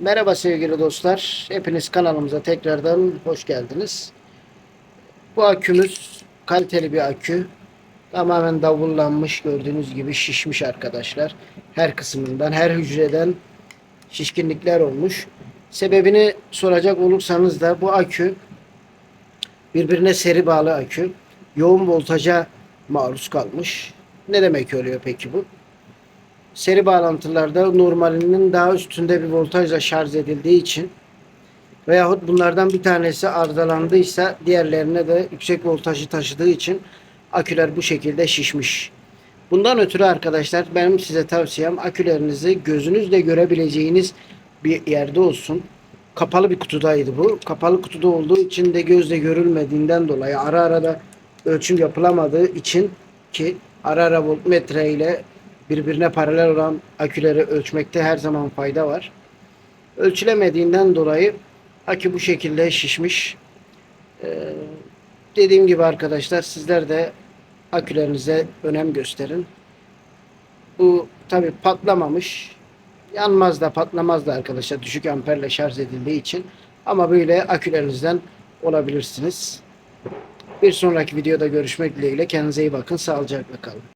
Merhaba sevgili dostlar. Hepiniz kanalımıza tekrardan hoş geldiniz. Bu akümüz kaliteli bir akü. Tamamen davullanmış gördüğünüz gibi şişmiş arkadaşlar. Her kısmından, her hücreden şişkinlikler olmuş. Sebebini soracak olursanız da bu akü birbirine seri bağlı akü. Yoğun voltaja maruz kalmış. Ne demek oluyor peki bu? Seri bağlantılarda normalinin daha üstünde bir voltajla şarj edildiği için veyahut bunlardan bir tanesi arızalandıysa diğerlerine de yüksek voltajı taşıdığı için aküler bu şekilde şişmiş. Bundan ötürü arkadaşlar benim size tavsiyem akülerinizi gözünüzle görebileceğiniz bir yerde olsun. Kapalı bir kutudaydı bu. Kapalı kutuda olduğu için de gözle görülmediğinden dolayı ara ara da ölçüm yapılamadığı için ki ara ara voltmetre ile birbirine paralel olan aküleri ölçmekte her zaman fayda var. Ölçülemediğinden dolayı akü bu şekilde şişmiş. Ee, dediğim gibi arkadaşlar sizler de akülerinize önem gösterin. Bu tabi patlamamış. Yanmaz da patlamaz da arkadaşlar düşük amperle şarj edildiği için. Ama böyle akülerinizden olabilirsiniz. Bir sonraki videoda görüşmek dileğiyle. Kendinize iyi bakın. Sağlıcakla kalın.